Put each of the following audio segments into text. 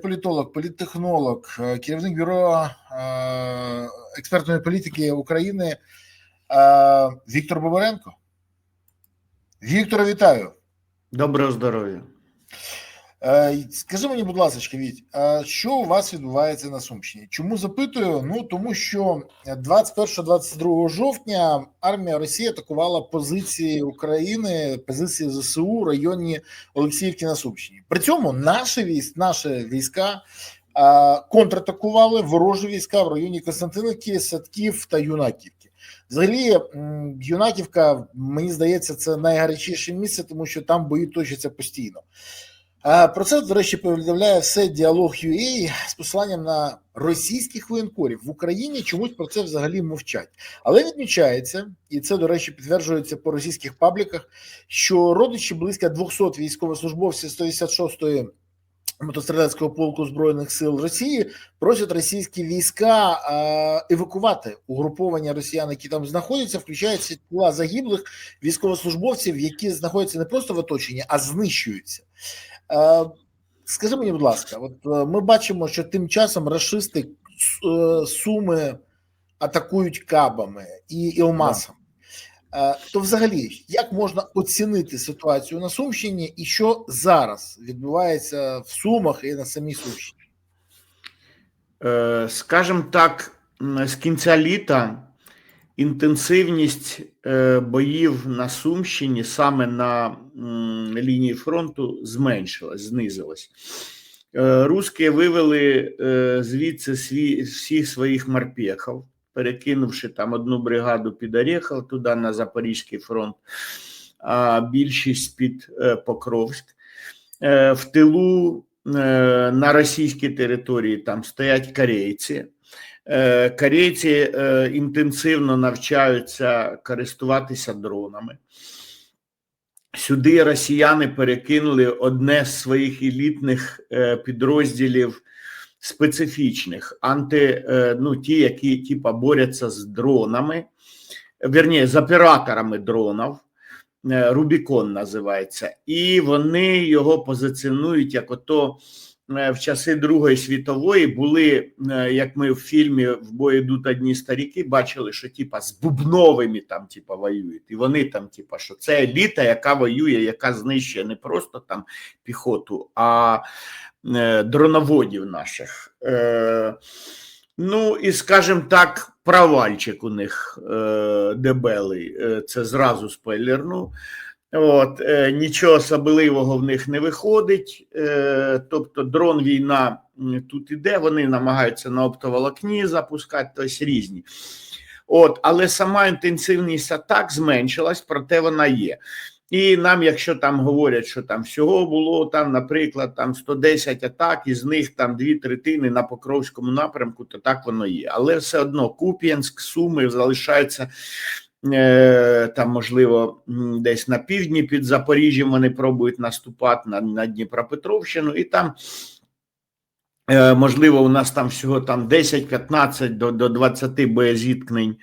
політолог, політтехнолог, е, керівник бюро е, експертної політики України е, Віктор Бобаренко. Віктора, вітаю. Доброго здоров'я. Е, Скажи мені, будь ласка, Віть, що у вас відбувається на Сумщині? Чому запитую? Ну тому що 21-22 жовтня армія Росії атакувала позиції України, позиції ЗСУ у районі Олексіївки на Сумщині. При цьому наші військ, наші війська контратакували ворожі війська в районі Константинівки, Садків та Юнаківки. Взагалі, Юнаківка, мені здається, це найгарячіше місце, тому що там бої точаться постійно. Про це, до речі, повідомляє все діалог UA з посиланням на російських воєнкорів в Україні. Чомусь про це взагалі мовчать. Але відмічається, і це, до речі, підтверджується по російських пабліках, що родичі близько 200 військовослужбовців 186-ї мотострілецького полку збройних сил Росії просять російські війська е, евакувати угруповання росіян, які там знаходяться, включаються тіла загиблих військовослужбовців, які знаходяться не просто в оточенні, а знищуються. Е, скажи мені, будь ласка, от е, ми бачимо, що тим часом расисти е, суми атакують кабами і Ілмасом. То, взагалі, як можна оцінити ситуацію на Сумщині і що зараз відбувається в Сумах і на самій Сумщині? Скажем так, з кінця літа інтенсивність е, боїв на Сумщині саме на лінії фронту зменшилась, знизилась. Е, Руські вивели е, звідси сві, всіх своїх морпехів, перекинувши там одну бригаду під Орехов туди на Запорізький фронт, а більшість під Покровськ. В тилу на російській території там стоять корейці. Е, Корейці е, інтенсивно навчаються користуватися дронами. Сюди росіяни перекинули одне з своїх елітних е, підрозділів специфічних, анти, ну, ті, які типа борються з дронами, вірні, з операторами дронів. Рубікон називається, і вони його позиціонують як ото в часи Другої світової були, е, як ми в фільмі в бої йдуть одні старіки, бачили, що типа з бубновими там типа воюють, і вони там, типа, що це еліта, яка воює, яка знищує не просто там піхоту, а е, дроноводів наших. Е, Ну і скажімо так, провальчик у них е, дебелий. Е, це зразу спойлерну. От, е, нічого особливого в них не виходить. Е, тобто, дрон війна тут іде, вони намагаються на оптоволокні запускати, тобто різні. От, але сама інтенсивність атак зменшилась, проте вона є. І нам, якщо там говорять, що там всього було там, наприклад, там 110 атак, із них там дві третини на Покровському напрямку, то так воно є. Але все одно Куп'янськ, Суми залишаються там, можливо, десь на півдні під Запоріжжям вони пробують наступати на, на Дніпропетровщину, і там. е, Можливо, у нас там всього там 10-15 до, до 20 боєзіткнень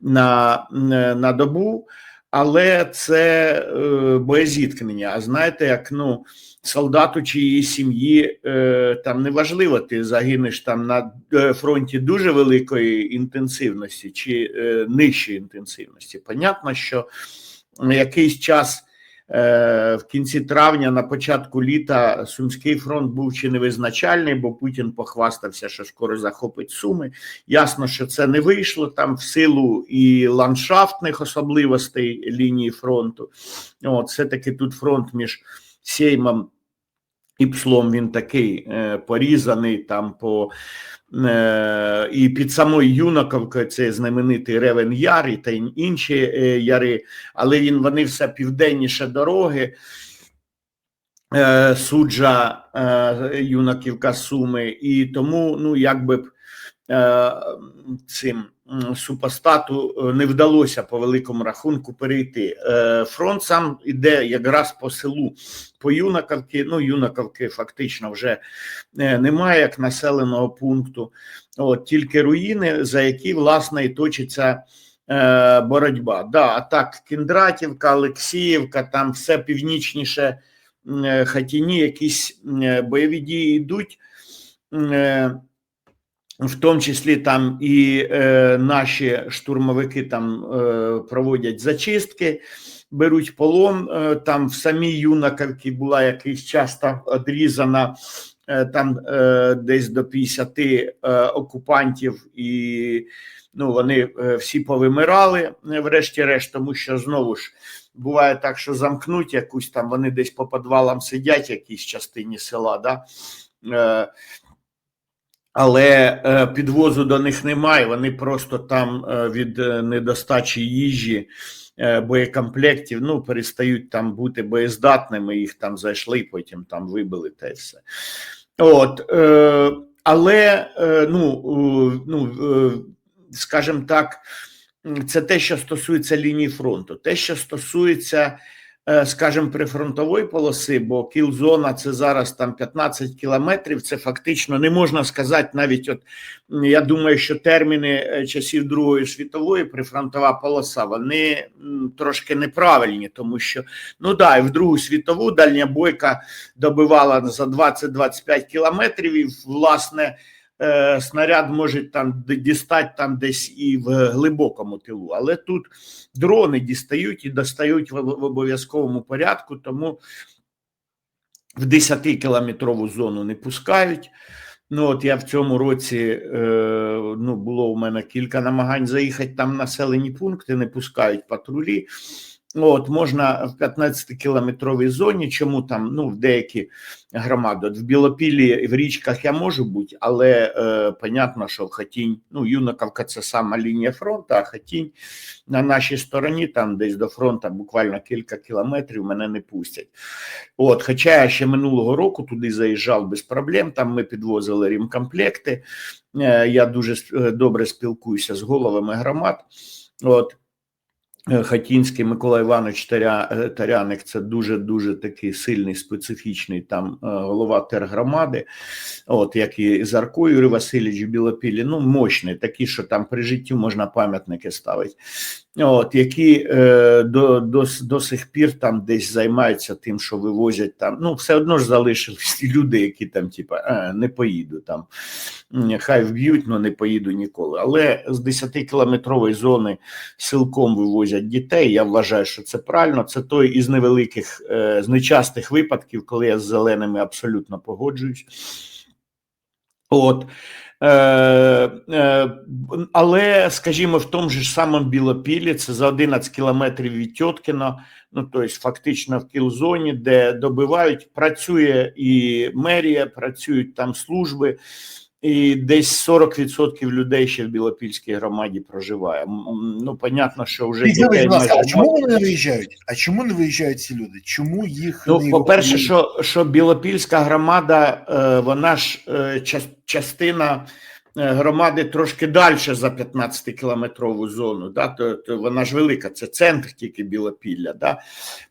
на, е, на добу, але це е, боєзіткнення. А знаєте, як ну солдату чи її сім'ї е, там неважливо, ти загинеш там на е, фронті дуже великої інтенсивності чи е, нижчої інтенсивності. Понятно, що якийсь час. В кінці травня, на початку літа, Сумський фронт був чи не визначальний, бо Путін похвастався, що скоро захопить Суми. Ясно, що це не вийшло там в силу і ландшафтних особливостей лінії фронту. От, все-таки тут фронт між Сеймом і Пслом він такий е, порізаний там по е, і під самою Юнаковкою це знаменитий Ревен Яр і та інші е, яри, але він вони все південніше дороги. Е, суджа е, Юнаківка Суми, і тому, ну якби б е, цим супостату е, не вдалося по великому рахунку перейти. Е, Фронт сам іде якраз по селу, по Юнаковці. Ну, Юнаковки фактично вже е, немає як населеного пункту. От тільки руїни, за які власне і точиться. Боротьба. Да, так, Кіндратівка, Олексіївка, там все північніше Хатіні, якісь бойові дії йдуть. Е, в тому числі там і е, наші штурмовики там е, проводять зачистки, беруть полон. Е, там в самій Юнаковці була якийсь час там одрізана е, там е, десь до 50 е, окупантів, і ну, вони е, всі повимирали, е, врешті-решт, тому що знову ж. Буває так, що замкнуть якусь там, вони десь по підвалам сидять, в якійсь частині села, да? Але е, підвозу до них немає. Вони просто там е, від е, недостачі їжі, боєкомплектів, ну, перестають там бути боєздатними, їх там зайшли, потім там вибили й все. От, але, ну, ну, скажімо так, це те, що стосується лінії фронту. Те, що стосується, скажімо, прифронтової полоси, бо кілзона це зараз там 15 кілометрів. Це фактично не можна сказати навіть. От я думаю, що терміни е, часів Другої світової прифронтова полоса вони трошки неправильні, тому що ну да, в Другу світову дальня бойка добивала за 20-25 кілометрів, і власне е, снаряд може там дістати там десь і в глибокому тилу. Але тут дрони дістають і достають в, в обов'язковому порядку, тому в 10-кілометрову зону не пускають. Ну, от я в цьому році е, ну, було у мене кілька намагань заїхати там населені пункти, не пускають патрулі. От можна в 15-кілометровій зоні, чому там ну, в деякі громади. В Білопілі в річках я можу бути, але е, понятно, що Хатінь, ну, Юнаковка це сама лінія фронту, а Хатінь на нашій стороні, там десь до фронту буквально кілька кілометрів мене не пустять. От, хоча я ще минулого року туди заїжджав без проблем, там ми підвозили рімкомплекти. Е, я дуже е, добре спілкуюся з головами громад. От. Е, Хатінський Микола Іванович Таря, е, Таряник це дуже дуже такий сильний, специфічний там е, голова тергромади, от як і Зарко Юрій Васильович Білопілі, ну мощний, такі, що там при житті можна пам'ятники ставити. От які е, до, до, до сих пір там десь займаються тим, що вивозять там. Ну, все одно ж залишились люди, які там, типа, не поїду там. Хай вб'ють, але не поїду ніколи. Але з 10-кілометрової зони силком вивозять дітей. Я вважаю, що це правильно. Це той із невеликих, е, з нечастих випадків, коли я з зеленими абсолютно погоджуюсь. От. Е, е, але, скажімо, в тому ж самому Білопілі, це за 11 кілометрів від Тьоткіна, ну тобто фактично в кілзоні, де добивають, працює і мерія, працюють там служби, і десь 40% людей ще в Білопільській громаді проживає. Ну, понятно, що вже дітей будь ласка, а чому вони не виїжджають? А чому не виїжджають ці люди? Чому їх Ну, не по-перше, що, що Білопільська громада, е, вона ж е, частина е, громади трошки далі за 15-кілометрову зону, да, то, то вона ж велика, це центр тільки Білопілля. Да.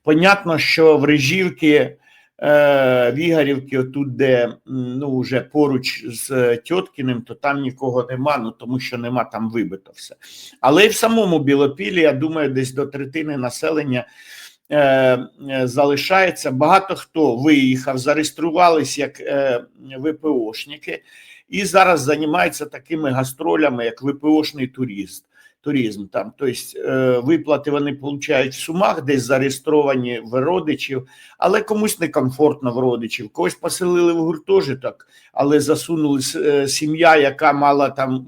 Понятно, що в Режівці, е, в Ігорівці, отут, де ну, вже поруч з е, Тьоткіним, то там нікого нема, ну, тому що нема там вибито все. Але і в самому Білопіллі, я думаю, десь до третини населення е, е, залишається. Багато хто виїхав, зареєструвались як е, ВПОшники і зараз займаються такими гастролями, як ВПОшний турист. Туризм там, тобто е, виплати вони получають в сумах, десь зареєстровані в родичів, але комусь некомфортно в родичів. Когось поселили в гуртожиток, але засунули е, сім'я, яка мала там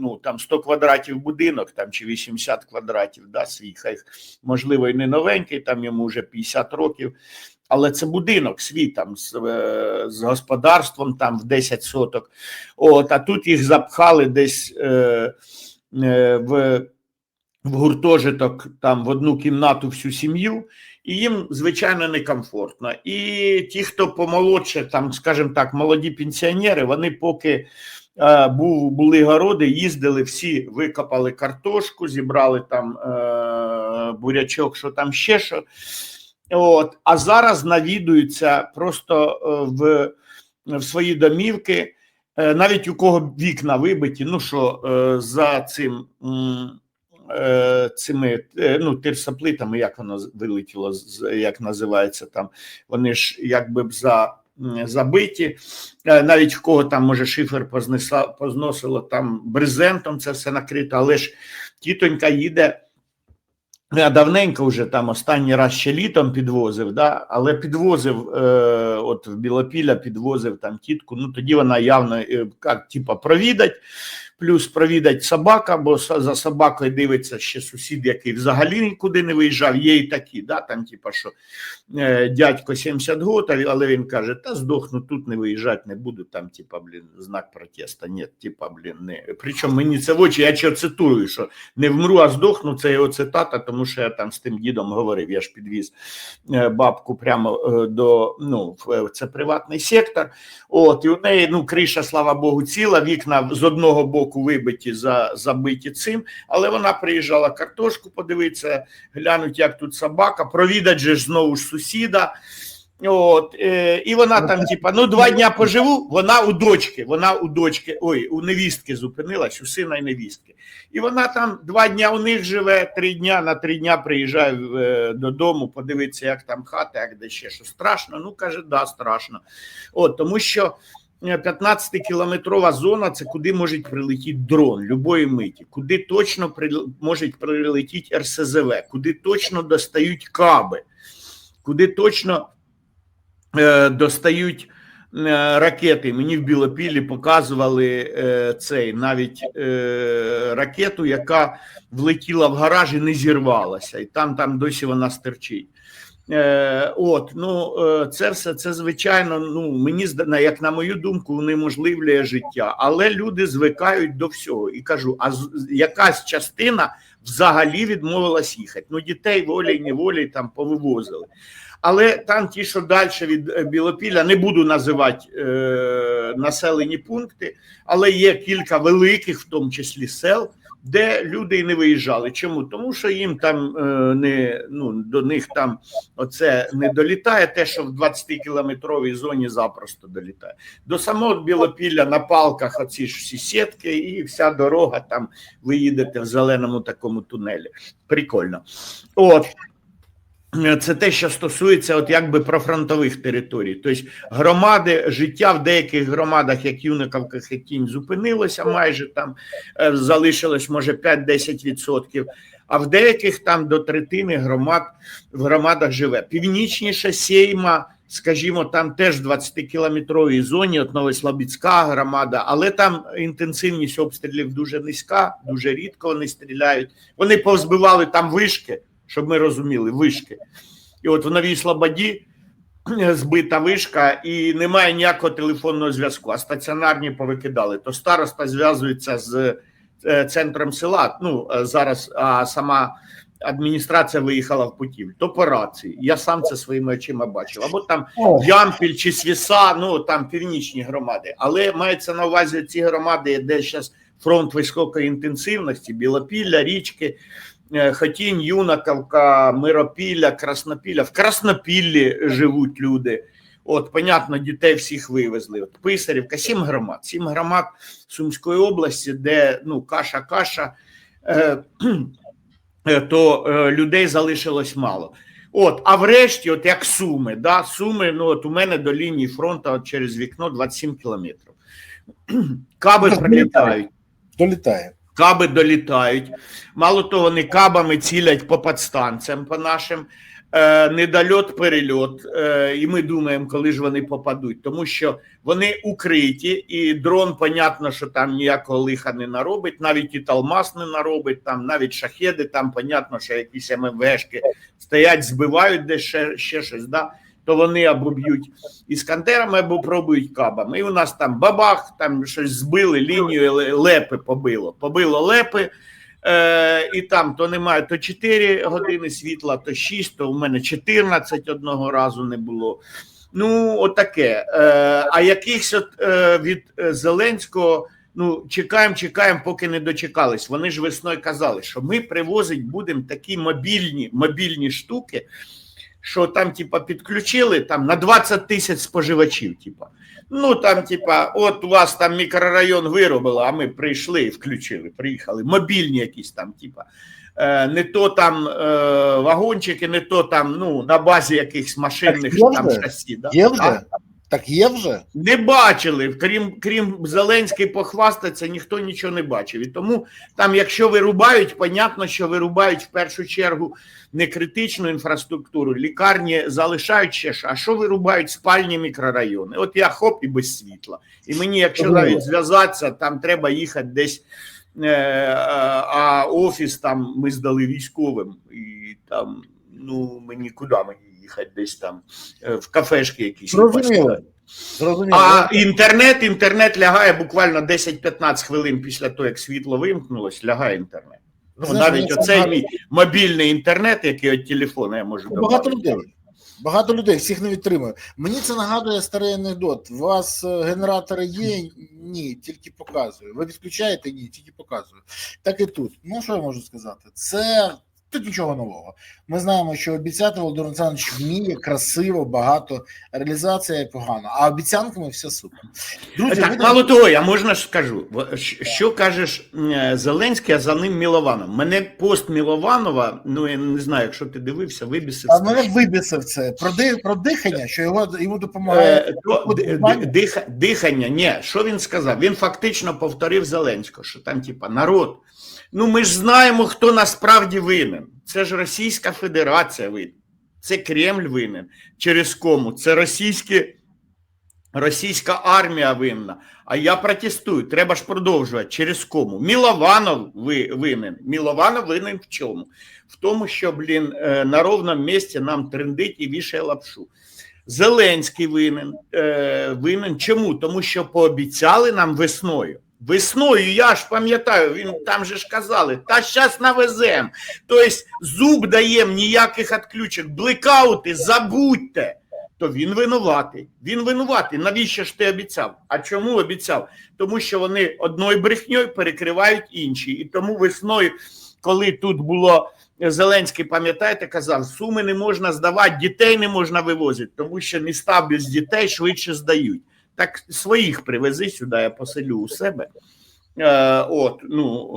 ну там 100 квадратів будинок, там чи 80 квадратів, да, свій хай можливо і не новенький, там йому вже 50 років. Але це будинок свій там з, е, з господарством там в 10 соток. От, а тут їх запхали десь е, в, в гуртожиток там в одну кімнату всю сім'ю, і їм звичайно некомфортно. І ті, хто помолодше, там, скажімо так, молоді пенсіонери, вони поки е, був, були городи, їздили всі, викопали картошку, зібрали там е, бурячок, що там ще що. От, а зараз навідуються просто е, в, в свої домівки, е, навіть у кого вікна вибиті, ну що е, за цим е, цими е, ну, тирсоплитами, як воно вилетіло, як називається там, вони ж якби б за забиті. Е, Навіть в кого там, може, шифер познеса, позносило там брезентом, це все накрито, але ж тітонька їде. Я давненько вже там останній раз ще літом підвозив, да? але підвозив, е, от в Білопілля підвозив там тітку, ну тоді вона явно е, як, типа провідать, плюс провідать собака, бо за собакою дивиться ще сусід, який взагалі нікуди не виїжджав, є і такі, да? там, типа, що е, дядько 70 років, але він каже, та здохну, тут не виїжджати не буду, там, типа, блін, знак протеста, ні, типа, блін, не. Причому мені це в очі, я ще цитую, що не вмру, а здохну, це його цитата, тому що я там з тим дідом говорив, я ж підвіз е, бабку прямо е, до, ну, це приватний сектор, от, і у неї, ну, криша, слава Богу, ціла, вікна з одного боку вибиті, за, забиті цим, але вона приїжджала картошку подивитися, глянуть, як тут собака, провідать же ж знову ж сусіда. От, е, і вона там, типа, ну два дня поживу, вона у дочки, вона у дочки, ой, у невістки зупинилась, у сина і невістки. І вона там два дня у них живе, три дня на три дня приїжджає е, додому, подивитися, як там хата, як де ще що страшно. Ну каже, да, страшно. От тому що 15-кілометрова зона це куди може прилетіти дрон любої миті, куди точно при- може прилетіти РСЗВ, куди точно достають каби, куди точно е, достають е, ракети. Мені в Білопіллі показували е, цей навіть е, ракету, яка влетіла в гараж і не зірвалася, і там, там досі вона стерчить. Е, от, ну е, це все це звичайно. Ну мені як на мою думку, унеможливлює життя, але люди звикають до всього. І кажу, а з- якась частина взагалі відмовилась їхати. Ну, дітей волі й неволі там повивозили. Але там ті, що далі від е, Білопілля, не буду називати е, населені пункти, але є кілька великих, в тому числі сел, де люди і не виїжджали. Чому? Тому що їм там е, не ну до них там оце не долітає. Те, що в 20-кілометровій зоні запросто долітає. До самого Білопілля на палках оці ж всі сітки, і вся дорога там ви їдете в зеленому такому тунелі. Прикольно. От. Це те, що стосується от якби прифронтових територій. Тобто громади, життя в деяких громадах, як Юниковка Хетінь, зупинилося майже там е, залишилось може 5-10%, а в деяких там до третини громад в громадах живе. Північніше Сейма, скажімо, там теж в 20-кілометровій зоні, от Новослобідська громада, але там інтенсивність обстрілів дуже низька, дуже рідко вони стріляють. Вони повзбивали там вишки щоб ми розуміли, вишки. І от в Новій Слободі збита вишка, і немає ніякого телефонного зв'язку, а стаціонарні повикидали. То староста зв'язується з е, центром села. Ну е, зараз а сама адміністрація виїхала в Путівль. То по рації. Я сам це своїми очима бачив. Або там Ямпіль чи Свіса, ну там північні громади. Але мається на увазі ці громади, де зараз фронт високої інтенсивності, Білопілля, річки. Е, Хотінь, Юнаковка, Миропілля, Краснопілля. В Краснопіллі живуть люди. От, понятно, дітей всіх вивезли. От Писарівка, сім громад. Сім громад Сумської області, де ну, каша, каша, е, е, то е, людей залишилось мало. От, а врешті, от як Суми, да, Суми, ну от у мене до лінії фронту от через вікно 27 кілометрів. Каби прилітають. долітає. Каби долітають. Мало того, вони кабами цілять по подстанціям, по нашим. Е, недольот, перельот, е, і ми думаємо, коли ж вони попадуть, тому що вони укриті, і дрон, понятно, що там ніякого лиха не наробить, навіть і Талмас не наробить, там навіть шахеди, там понятно, що якісь ММВшки стоять, збивають десь ще, ще щось, да? То вони або б'ють іскандерами, або пробують кабами. І у нас там бабах, там щось збили, лінію лепи побило. Побило лепи, е, і там то немає то 4 години світла, то 6, то в мене 14 одного разу не було. Ну, отаке. Е, а якихось от, е, від е, Зеленського. Ну, чекаємо, чекаємо, поки не дочекались. Вони ж весною казали, що ми привозить будемо такі мобільні, мобільні штуки, що там, типа, підключили там на 20 тисяч споживачів. Типа. Ну там, типа, от у вас там мікрорайон виробило, а ми прийшли і включили, приїхали. Мобільні якісь там, типа. Е, не то там е, вагончики, не то там, ну, на базі якихось машинних там шасі. Да? Є А? Так є вже? Не бачили, крім крім Зеленський похвастатися, ніхто нічого не бачив. І тому там, якщо вирубають, понятно, що вирубають в першу чергу не критичну інфраструктуру, лікарні залишають ще ж, а що вирубають спальні мікрорайони? От я хоп і без світла. І мені, якщо навіть зв'язатися, там треба їхати десь. е, А офіс там ми здали військовим, і там ну мені куди мені їхати десь там е, в кафешки якісь. Зрозуміло. Зрозуміло. А інтернет, інтернет лягає буквально 10-15 хвилин після того, як світло вимкнулось, лягає інтернет. Ну, навіть оцей мій мобільний інтернет, який від телефону я можу Багато добавити. людей. Багато людей, всіх не відтримує. Мені це нагадує старий анекдот. У вас е, генератори є? Ні, тільки показую. Ви відключаєте? Ні, тільки показую. Так і тут. Ну що я можу сказати? Це тут нічого нового. Ми знаємо, що обіцяти Володимир Олександрович вміє красиво, багато. Реалізація погана, а обіцянками все супер. Друзі, Так, ви- мало того, я можна ж скажу. Що кажеш е, Зеленський, а за ним Мілованов? Мене пост Мілованова, ну я не знаю, якщо ти дивився, вибісив. а мене вибісив це про, ди, про дихання, що його йому допомагає. Е, то, ди- ди- дихання, ні, що він сказав? Він фактично повторив Зеленського, що там, типа, народ. Ну ми ж знаємо, хто насправді винен. Це ж Російська Федерація винен. Це Кремль винен. Через кому? Це російські, російська армія винна. А я протестую. Треба ж продовжувати. Через кому? Мілованов ви, винен. Мілованов винен в чому? В тому, що, блін, е, на ровному місці нам трендить і вішає лапшу. Зеленський винен. Е, винен. Чому? Тому що пообіцяли нам весною. Весною, я ж пам'ятаю, він там же ж казали, та щас навезем. Тобто зуб даєм, ніяких відключок, блекаути, забудьте. То він винуватий. Він винуватий. Навіщо ж ти обіцяв? А чому обіцяв? Тому що вони одною брехньою перекривають інші. І тому весною, коли тут було Зеленський, пам'ятаєте, казав, суми не можна здавати, дітей не можна вивозити, тому що міста без дітей швидше здають. Так своїх привези сюди, я поселю у себе. Е, от, ну,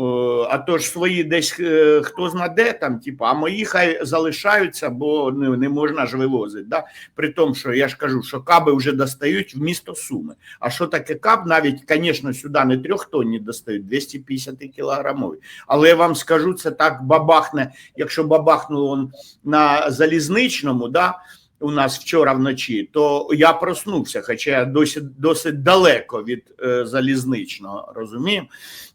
е, а то ж свої десь е, хто знаде там, типу, а мої хай залишаються, бо не, не можна ж вивозити. Да? При тому, що я ж кажу, що каби вже достають в місто Суми. А що таке каб? Навіть, звісно, сюди не трьохтонні достають, 250 кілограмові. Але я вам скажу, це так бабахне, якщо бабахнуло на залізничному, да, у нас вчора вночі, то я проснувся, хоча я досить, досить далеко від е, залізничного, розуміємо?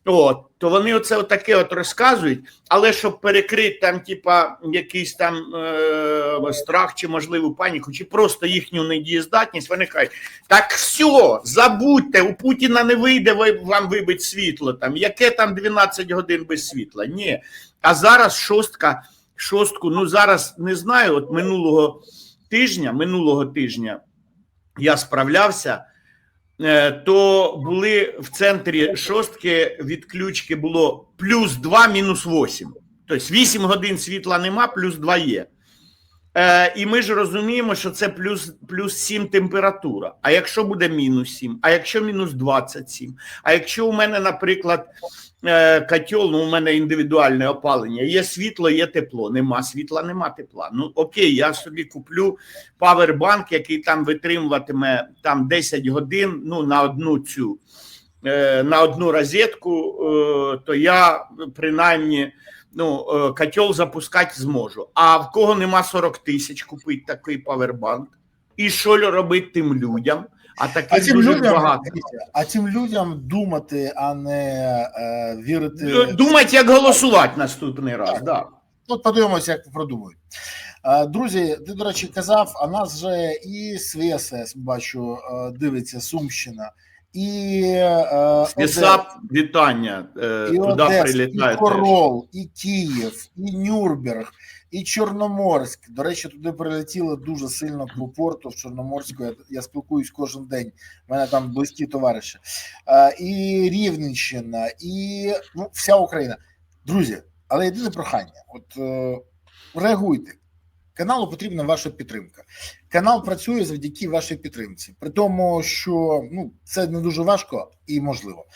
От, то вони оце отаке от розказують, але щоб перекрити там, типа, якийсь там е, страх чи можливу паніку, чи просто їхню недієздатність, вони кажуть, так все, забудьте, у Путіна не вийде вам вибить світло, там, яке там 12 годин без світла. Ні. А зараз шостка, шостку, ну зараз не знаю, от минулого тижня, минулого тижня я справлявся, е, то були в центрі шостки відключки було плюс 2, мінус 8. Тобто 8 годин світла нема, плюс 2 є. Е, і ми ж розуміємо, що це плюс, плюс 7 температура. А якщо буде мінус 7, а якщо мінус 27, а якщо у мене, наприклад, котел, ну у мене індивідуальне опалення, є світло, є тепло, нема світла, нема тепла. Ну окей, я собі куплю павербанк, який там витримуватиме там 10 годин ну, на одну цю. е, На одну розетку, е, то я принаймні ну, е, котел запускати зможу. А в кого нема 40 тисяч купити такий павербанк? І що робити тим людям? А А таких цим дуже людям, багато. а цим людям думати, а не е, вірити. Думати, як голосувати наступний раз. Да. От подивимося, як продумують. Е, Друзі, ти, до речі, казав, а нас вже і СВСС, бачу, е, дивиться Сумщина, і е, САП, вітання. Е, і Туди Одеса, прилітає. і теж. Корол, і Київ, і Нюрнберг, і Чорноморськ. До речі, туди прилетіло дуже сильно по порту в Чорноморську. Я, я спілкуюсь кожен день. У мене там близькі товариші. Е, і Рівненщина, і ну, вся Україна. Друзі, але єдине прохання: от е, реагуйте. Каналу потрібна ваша підтримка. Канал працює завдяки вашій підтримці. При тому, що ну це не дуже важко і можливо.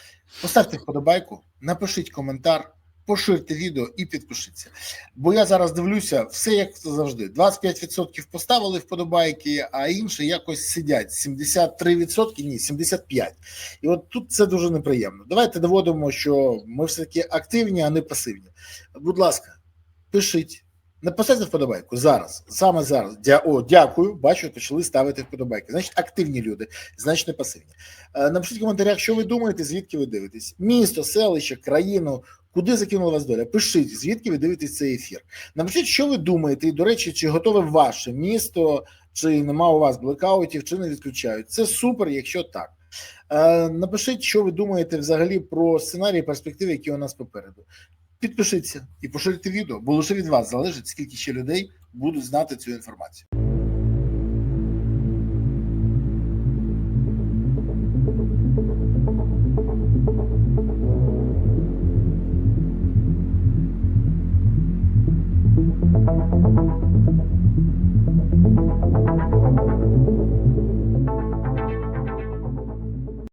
Поставте вподобайку, напишіть коментар, поширте відео і підпишіться. Бо я зараз дивлюся, все як завжди: 25% поставили вподобайки, а інші якось сидять. 73%, ні, 75%. І от тут це дуже неприємно. Давайте доводимо, що ми все таки активні, а не пасивні. Будь ласка, пишіть. Не вподобайку зараз, саме зараз. Дя, о, дякую. Бачу, почали ставити вподобайки. Значить, активні люди, значить не пасивні. Е, напишіть в коментарях, що ви думаєте, звідки ви дивитесь. Місто, селище, країну, куди закинула вас доля. Пишіть, звідки ви дивитесь цей ефір. Напишіть, що ви думаєте, і до речі, чи готове ваше місто, чи нема у вас блекаутів, чи не відключають. Це супер, якщо так. Е, напишіть, що ви думаєте взагалі про сценарії перспективи, які у нас попереду. Підпишіться і поширюйте відео, бо лише від вас залежить, скільки ще людей будуть знати цю інформацію.